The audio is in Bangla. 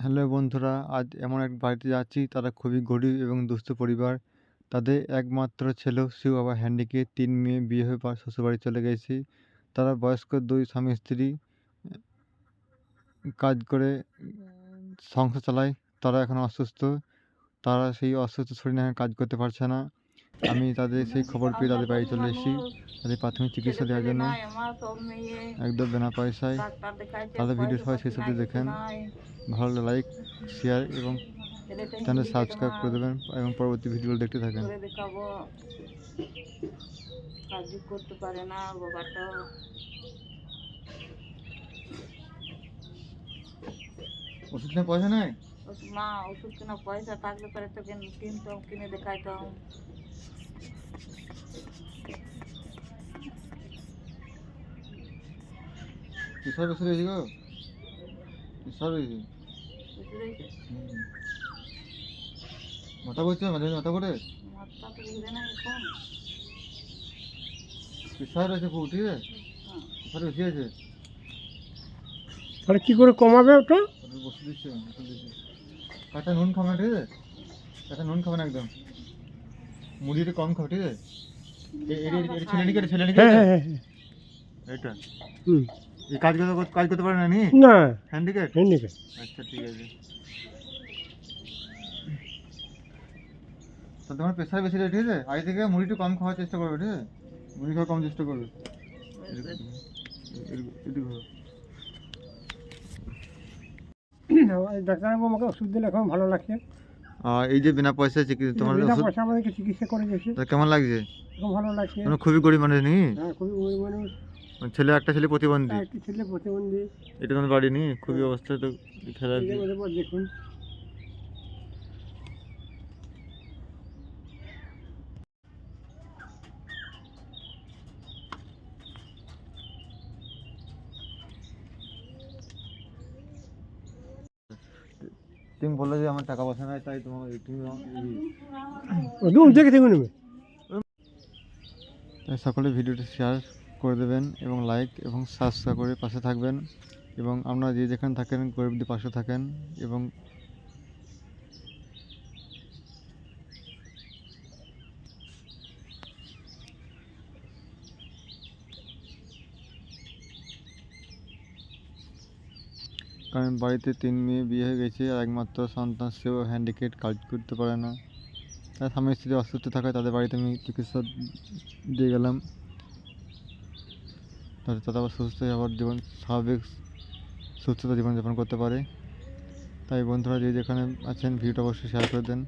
হ্যালো বন্ধুরা, আজ এমন এক বাড়িতে যাচ্ছি, তারা খুবই গরিব এবং দুস্থ পরিবার। তাদের একমাত্র ছেলেও সেও আবার হ্যান্ডিক্যাপ তিন মেয়ে, বিয়ে হয়ে শ্বশুরবাড়ি চলে গেছে। তারা বয়স্ক দুই স্বামী, স্ত্রী, কাজ করে সংসার চালায়। তারা এখন অসুস্থ। তারা সেই অসুস্থ শরীর কাজ করতে পারছে না। আমি তাদের সেই খবর পেয়ে তাদের বাড়ি চলে এসেছি। তাদের প্রাথমিক চিকিৎসা দেওয়ার জন্য। একদম বিনা পয়সায়। তাদের ভিডিও সবাই শেষ অবধি দেখেন। ভালো লাইক শেয়ার এবং চ্যানেল সাবস্ক্রাইব করে দেবেন এবং পরবর্তী ভিডিও দেখতে থাকেন। করে করতে পারে না বাবাটা। ওষুধ না পয়সা নাই? না ওষুধ কেনা পয়সা থাকলে পরে তো কিনতাম কিনে দেখাইতাম। প্রেশার প্রেশার হয়েছে গো? হয়েছে বুঝলি মাথা করছে মাঝে মাথা করে মাথা তো বুঝবে না এখন। প্রেশার রয়েছে খুব ঠিক আছে? হ্যাঁ। প্রেশার বেশি আছে? তাহলে কি করে কমাবে ওটা? বসে দিচ্ছে কাঁচা নুন খাবে ঠিক আছে? কাঁচা নুন খাবে না একদম। মুড়িটা কম খাবে ঠিক আছে? ছেলে নিকে ছেলে নিকে হ্যাঁ হ্যাঁ। এটা হুম। এই কাজ করতে কাজ করতে পারে না নি? না। হ্যান্ডিক্যাপ হ্যান্ডিক্যাপ আচ্ছা ঠিক আছে। তো তোমার প্রেশার বেশি ঠিক আছে? আগে থেকে মুড়ি একটু কম খাওয়ার চেষ্টা করবে ঠিক আছে? মুড়ি খাওয়া কম চেষ্টা করবে। ডাক্তারবাবু আমাকে ওষুধ দিলে এখন ভালো লাগছে। এই যে বিনা পয়সায় চিকিৎসা তোমার বিনা পয়সা আমাদেরকে চিকিৎসা করে তা কেমন লাগছে? ভালো লাগছে। মানে খুবই গরিব মানুষ নি হ্যাঁ খুবই গরিব মানুষ। ছেলে একটা ছেলে প্রতিবন্ধী। একটা ছেলে প্রতিবন্ধী। এটা তোমার বাড়ি নি খুবই অবস্থা তো খেলা দেখুন। তুমি বললে যে আমার টাকা পয়সা নাই তাই তোমার তুমি থেকে নেবে? তাই সকলে ভিডিওটি শেয়ার করে দেবেন এবং লাইক এবং সাবস্ক্রাইব করে পাশে থাকবেন। এবং আপনারা যে যেখানে থাকেন গরিবদের পাশে থাকেন এবং কারণ বাড়িতে তিন মেয়ে বিয়ে হয়ে গেছে আর একমাত্র সন্তান, সেও হ্যান্ডিক্যাপ কাজ করতে পারে না। তার স্বামী স্ত্রী অসুস্থ থাকায় তাদের বাড়িতে আমি চিকিৎসা দিয়ে গেলাম। তাদের তারা আবার সুস্থ হয়ে আবার জীবন, স্বাভাবিক সুস্থতা জীবনযাপন করতে পারে। তাই বন্ধুরা, যে যেখানে আছেন, ভিডিওটা অবশ্যই শেয়ার করে দেন।